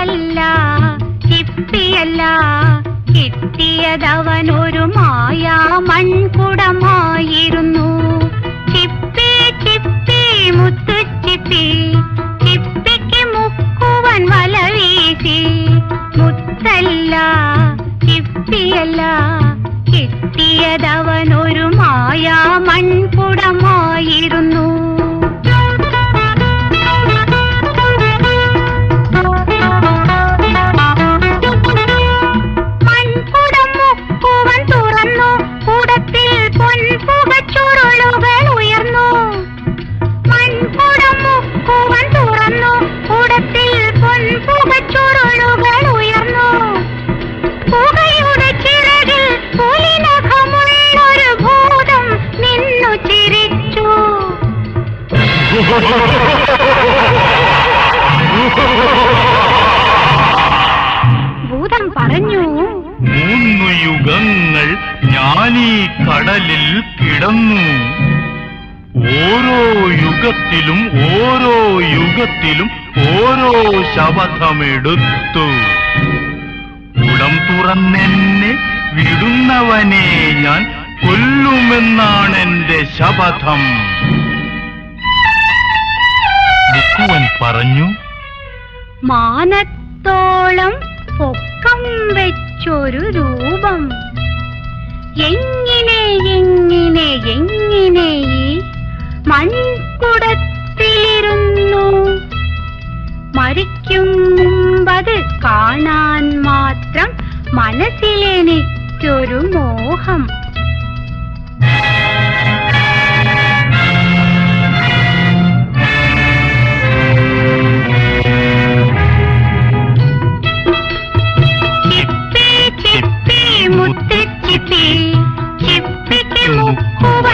അല്ല കിട്ടിയല്ല കിട്ടിയതവനൊരു മായാ മൺകുടമായിരുന്നു. ചിപ്പി ചിപ്പി മുത്തു ചിപ്പി ചിപ്പിക്ക് മുക്കുവൻ വല വീശി. മുത്തല്ല കിട്ടിയല്ല കിട്ടിയതവനൊരു മാ ഭൂതം പറഞ്ഞു. മൂന്നു യുഗങ്ങൾ ഞാനീ കടലിൽ കിടന്നു. ഓരോ യുഗത്തിലും ഓരോ യുഗത്തിലും ഓരോ ശപഥമെടുത്തു. ഉടം തുറന്നെന്നെ വിടുന്നവനെ ഞാൻ കൊല്ലുമെന്നാണെന്റെ ശപഥം. പറഞ്ഞു. മാനത്തോളം പൊക്കം വെച്ചൊരു രൂപം. എങ്ങനെ എങ്ങനെ എങ്ങനെ ഈ മൺകുടത്തിലിരുന്നു? മരിക്കും മുമ്പത് കാണാൻ മാത്രം മനസ്സിലെനിക്കൊരു മോഹം.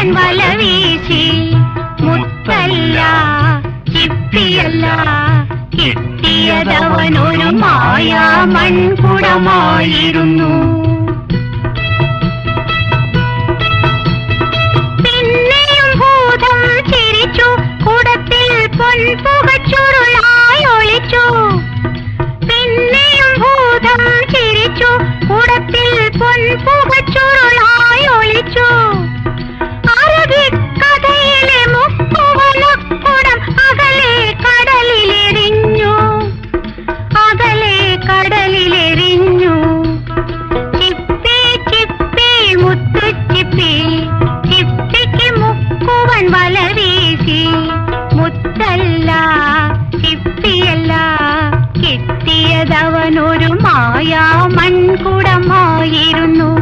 മുക്കുവൻ വല വീശി. മുത്തല്ല കിട്ടിയല്ല. കിട്ടിയതവനൊരു മായാ മൺകുടമായിരുന്നു പിന്നെയും ഭൂതം ചിരിച്ചു കുടത്തിൽ പൊൻപുകച്ചുരുളായി ഒളിച്ചു. പിന്നെയും ഭൂതം ചിരിച്ചു കുടത്തിൽ പൊൻപുകച്ചുരുളായി കിട്ടിയതവനൊരു മായാ മൺകുടമായിരുന്നു